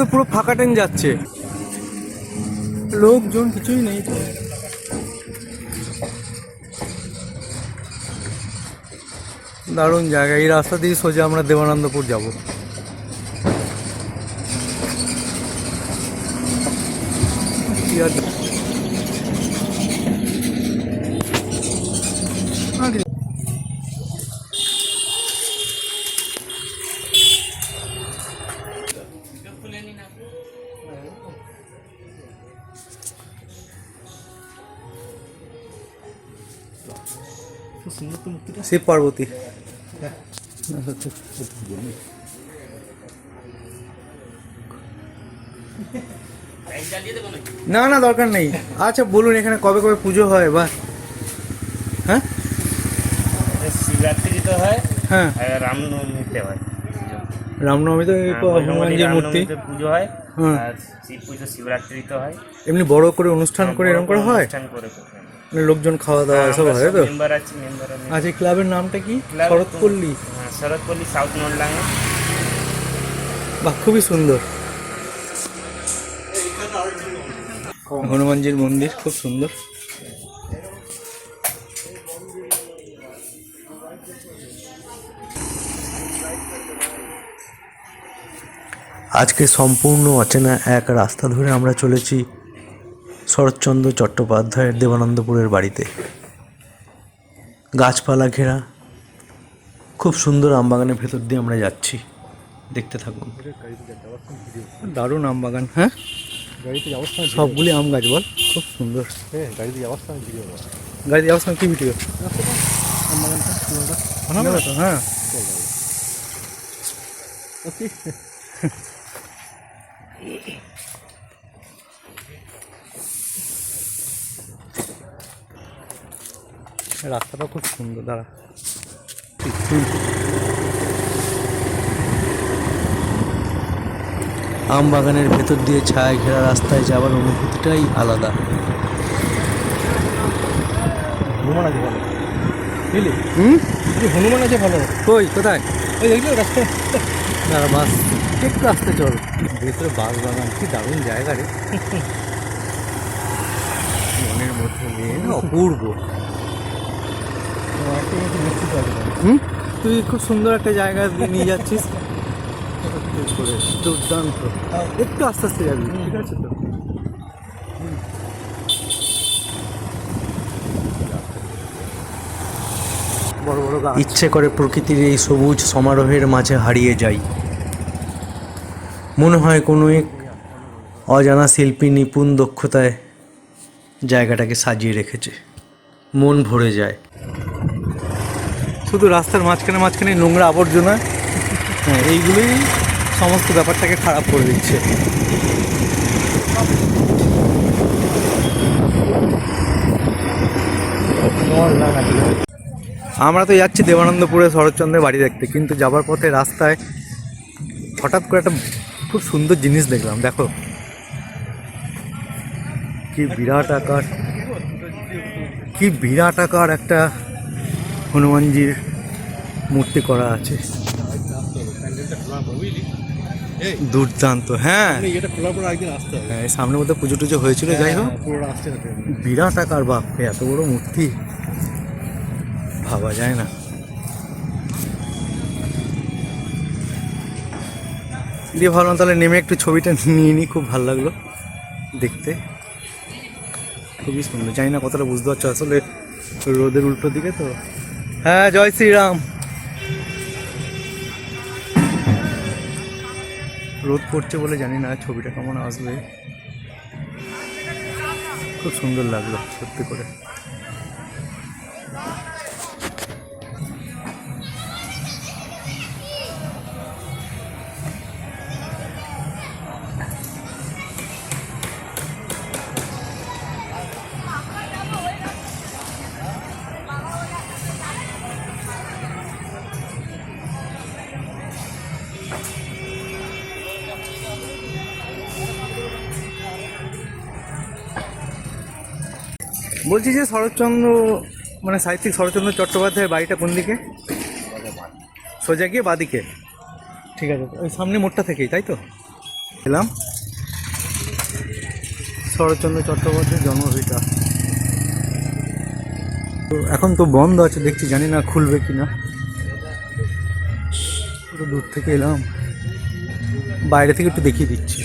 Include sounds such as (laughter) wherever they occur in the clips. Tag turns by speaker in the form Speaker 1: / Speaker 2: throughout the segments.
Speaker 1: তো পুরো ফাঁকা ট্রেন যাচ্ছে। লোকজন কিছুই নেই তো। দারুণ জায়গা। এই রাস্তা দিয়ে সোজা আমরা দেবানন্দপুর যাব। কি আরে শিব পার্বতী। না না দরকার নেই। আচ্ছা বলুন এখানে কবে কবে পুজো হয় বা হ্যাঁ?
Speaker 2: শিবরাত্রি তো হয়
Speaker 1: হ্যাঁ।
Speaker 2: রামনবমীতে হয়।
Speaker 1: রামনবমী তো এই
Speaker 2: হ্যাঁ, মোটামুটি
Speaker 1: হনুমানজির মূর্তি।
Speaker 2: পুজো হয়। আর শিব পুজো শিবরাত্রিতে হয়।
Speaker 1: এমনি বড় করে অনুষ্ঠান করে এরকম করে হয়?
Speaker 2: অনুষ্ঠান করে।
Speaker 1: লোকজন খাওয়া দাওয়া সব হয় তো?
Speaker 2: মেম্বার আছে মেম্বার
Speaker 1: আচ্ছা ক্লাবের নামটা কি? শরৎপল্লী।
Speaker 2: শরৎপল্লী সাউথ নলডাঙ্গা
Speaker 1: বাহ খুবই সুন্দর। হনুমানজির মন্দির খুব সুন্দর। আজকে সম্পূর্ণ অচেনা এক রাস্তা ধরে আমরা চলেছি শরৎচন্দ্র চট্টোপাধ্যায়ের দেবানন্দপুরের বাড়িতে। গাছপালা ঘেরা, খুব সুন্দর আমবাগানের ভেতর দিয়ে আমরা যাচ্ছি। দেখতে থাকুন। দারুণ আম বাগান হ্যাঁ?
Speaker 3: গাড়িতে
Speaker 1: সবগুলি আম গাছ বল, খুব সুন্দর।
Speaker 3: গাড়িতে যাওয়ার সময় ভিডিও করা
Speaker 1: গাড়ি যাওয়ার সময় কি ভিডিও? হ্যাঁ।
Speaker 3: ওকে।
Speaker 1: রাস্তাটা খুব সুন্দর দাঁড়া। আম বাগানের ভেতর দিয়ে ছায়া ঘেরা রাস্তায় যাওয়ার অনুভূতিটাই আলাদা।
Speaker 3: হনুমান আছে ভালো। বুঝলি?
Speaker 1: হুম?
Speaker 3: হনুমান আছে ভালো।
Speaker 1: কই কোথায়?
Speaker 3: ওই দেখলি রাস্তায়
Speaker 1: দাঁড়া বাস। একটু আসতে চল। ভেতরে বাস বাগান কি দারুণ জায়গা রে। (laughs) মনের মধ্যে নিয়ে অপূর্ব। হুম? তুই খুব সুন্দর একটা জায়গা দিয়ে নিয়ে যাচ্ছিস। দুর্দান্ত। একটু আস্তে আস্তে যাবি ঠিক আছে তো? বড় বড় ইচ্ছে করে প্রকৃতির এই সবুজ সমারোহের মাঝে হারিয়ে যাই। মনে হয় কোনো এক অজানা শিল্পী নিপুণ দক্ষতায় জায়গাটাকে সাজিয়ে রেখেছে। মন ভরে যায়। শুধু রাস্তার মাঝখানে মাঝখানে নোংরা আবর্জনা। হ্যাঁ এইগুলোই সমস্ত ব্যাপারটাকে খারাপ করে দিচ্ছে। আমরা তো যাচ্ছি দেবানন্দপুরে শরৎচন্দ্রের বাড়ি দেখতে, কিন্তু যাবার পথে রাস্তায় হঠাৎ করে একটা খুব সুন্দর জিনিস দেখলাম, দেখো। কি বিরাট আকার, কি বিরাট আকার একটা হনুমানজির মূর্তি করা আছে। দুর্দান্ত হ্যাঁ। হ্যাঁ সামনের মধ্যে পুজো টুজো হয়েছিল, যাই হোক। বিরাট আকার, বাপ এত বড় মূর্তি। ভাবা যায় না। দিয়ে ভাবলাম তাহলে নেমে একটু ছবিটা নিয়ে নিই, খুব ভালো লাগল দেখতে। খুবই সুন্দর, জানি না কতটা বুঝতে পারছ, আসলে রোদের উল্টো দিকে তো। হ্যাঁ জয় শ্রীরাম। রোদ পড়ছে বলে জানি না, ছবিটা কেমন আসবে। খুব সুন্দর লাগল, সত্যি করে। বলছি যে শরৎচন্দ্র মানে সাহিত্যিক শরৎচন্দ্র চট্টোপাধ্যায়ের বাড়িটা কোন দিকে? সোজা গিয়ে বাদিকে ঠিক আছে, ওই সামনে মোড়টা থেকেই, তাই তো? এলাম। শরৎচন্দ্র চট্টোপাধ্যায় জন্মভিটা। তো এখন তো বন্ধ আছে, দেখছি, জানি না খুলবে কি না দূর থেকে এলাম। বাইরে থেকে একটু দেখিয়ে দিচ্ছি।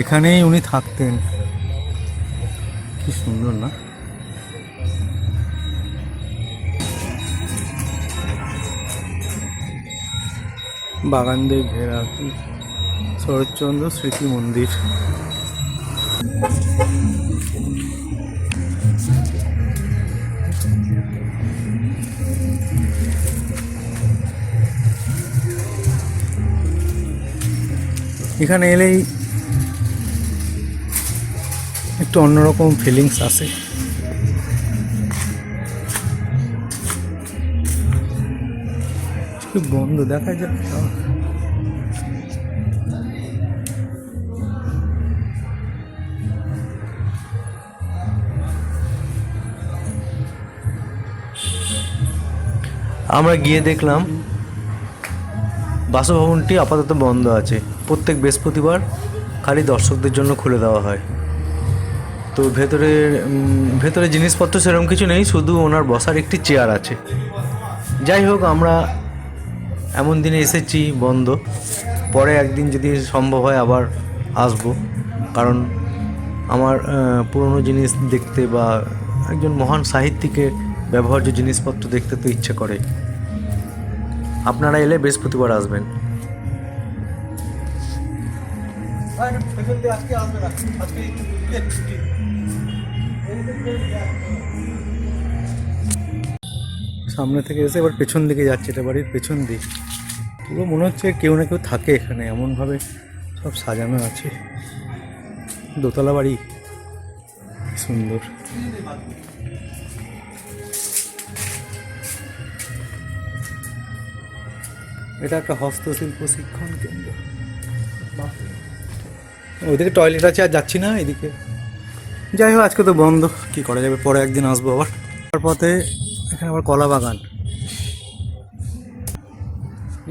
Speaker 1: এখানেই উনি থাকতেন। কি সুন্দর না? বাগান দিয়ে ঘেরা কি শরৎচন্দ্র স্মৃতি মন্দির। এখানে এলেই একটু অন্যরকম ফিলিংস আসে বন্ধ দেখা যাক আমরা গিয়ে দেখলাম বাসভবনটি আপাতত বন্ধ আছে। প্রত্যেক বৃহস্পতিবার খালি দর্শকদের জন্য খুলে দেওয়া হয়। তো ভেতরে ভেতরে জিনিসপত্র সেরকম কিছু নেই, শুধু ওনার বসার একটি চেয়ার আছে। যাই হোক, আমরা এমন দিনে এসেছি বন্ধ। পরে একদিন যদি সম্ভব হয় আবার আসব। কারণ আমার পুরনো জিনিস দেখতে বা একজন মহান সাহিত্যিকের ব্যবহার্য জিনিসপত্র দেখতে তো ইচ্ছে করে। আপনারা এলে বৃহস্পতিবার আসবেন। সামনে থেকে এসে এবার পেছন দিকে যাচ্ছে এটা বাড়ির পেছন দিক। পুরো মনে হচ্ছে কেউ না কেউ থাকে এখানে, এমনভাবে সব সাজানো আছে। দোতলা বাড়ি। সুন্দর। এটা একটা হস্তশিল্প শিক্ষণ কেন্দ্র। ওইদিকে টয়লেট আছে আর যাচ্ছি না এদিকে। যাই হোক, আজকে তো বন্ধ। কি করা যাবে? পরে একদিন আসব আবার। তার পথে এখানে আবার কলা বাগান।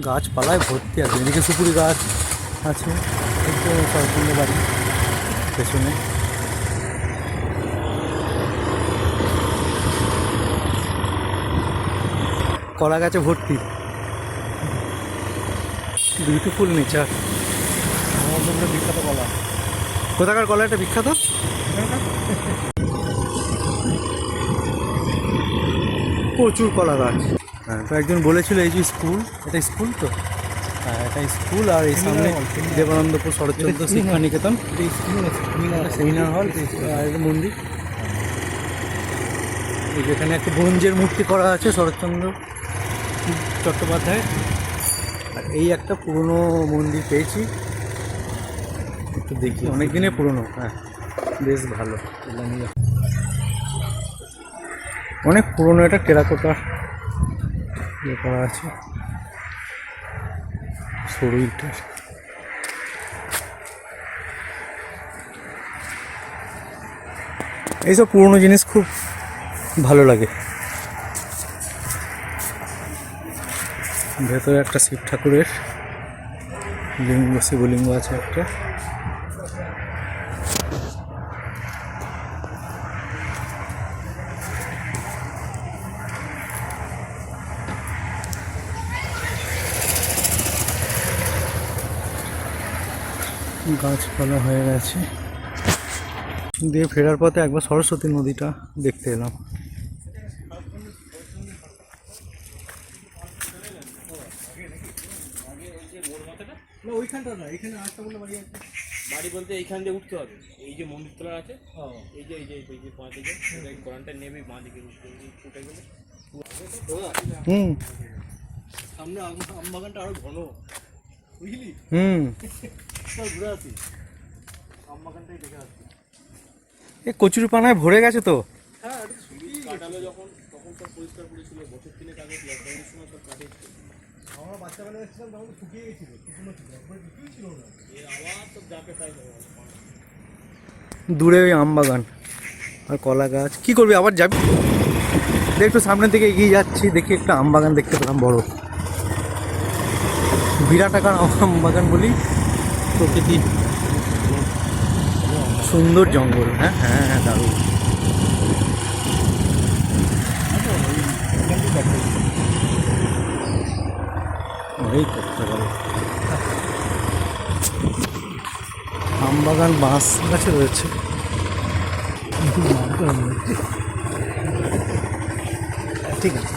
Speaker 1: গাছপালায় ভর্তি আছে। এদিকে সুপুরি গাছ আছে। সরকারি বাড়ি। পেছনে। কলা গাছে ভর্তি। Beautiful nature.
Speaker 3: আমার জন্য বিখ্যাত কলা।
Speaker 1: কোথাকার কলা? এটা বিখ্যাত? প্রচুর কলা গাছ। হ্যাঁ তো একজন বলেছিল এই যে স্কুল এটা স্কুল তো? হ্যাঁ এটা স্কুল আর এই সামনে দেবানন্দপুর শরৎচন্দ্র শিক্ষা নিকেতন সেমিনার হল আর মন্দির। যেখানে একটা ব্রোঞ্জের মূর্তি করা আছে শরৎচন্দ্র চট্টোপাধ্যায় আর এই একটা পুরনো মন্দির পেয়েছি। একটু দেখি অনেক দিনের পুরনো। হ্যাঁ বেশ ভালো। অনেক পুরনো এটা টেরাকোটা ইয়ে করা আছে। সরু এইসব পুরনো জিনিস খুব ভালো লাগে। ভেতরে একটা শিব ঠাকুরের লিঙ্গ, শিবলিঙ্গ আছে একটা। গাছপালা হয়ে গেছে। দিয়ে ফেরার পথে একবার সরস্বতী নদীটা দেখতে এলাম।
Speaker 3: না ওইখানটা না এখানে বলে বাড়ি আছে।
Speaker 4: বাড়ি বলতে এইখান দিয়ে উঠতে হবে। এই যে মন্দির তোলা আছে এই যে এই যে এই যে পাঁচ দিকে এই কোরআনটা নেবে বাঁ দিকে উঠে গেলে।
Speaker 1: হুম।
Speaker 3: সামনে আম- আম বাগানটা আরও ঘন। বুঝলি?
Speaker 1: হুম। এ কচুর পানায় ভরে গেছে তো। দূরে ওই আম বাগান আর কলা গাছ। কি করবি আবার যাবি? দেখ একটু সামনের দিকে এগিয়ে যাচ্ছি দেখি একটা আম বাগান দেখতে পেলাম বড়। বিরাট আকার আম বাগান বলি। প্রকৃতি। সুন্দর জঙ্গল হ্যাঁ হ্যাঁ হ্যাঁ দারুণ। এই করতে পারে আম বাগান বাঁশ গাছে রয়েছে। ঠিক আছে।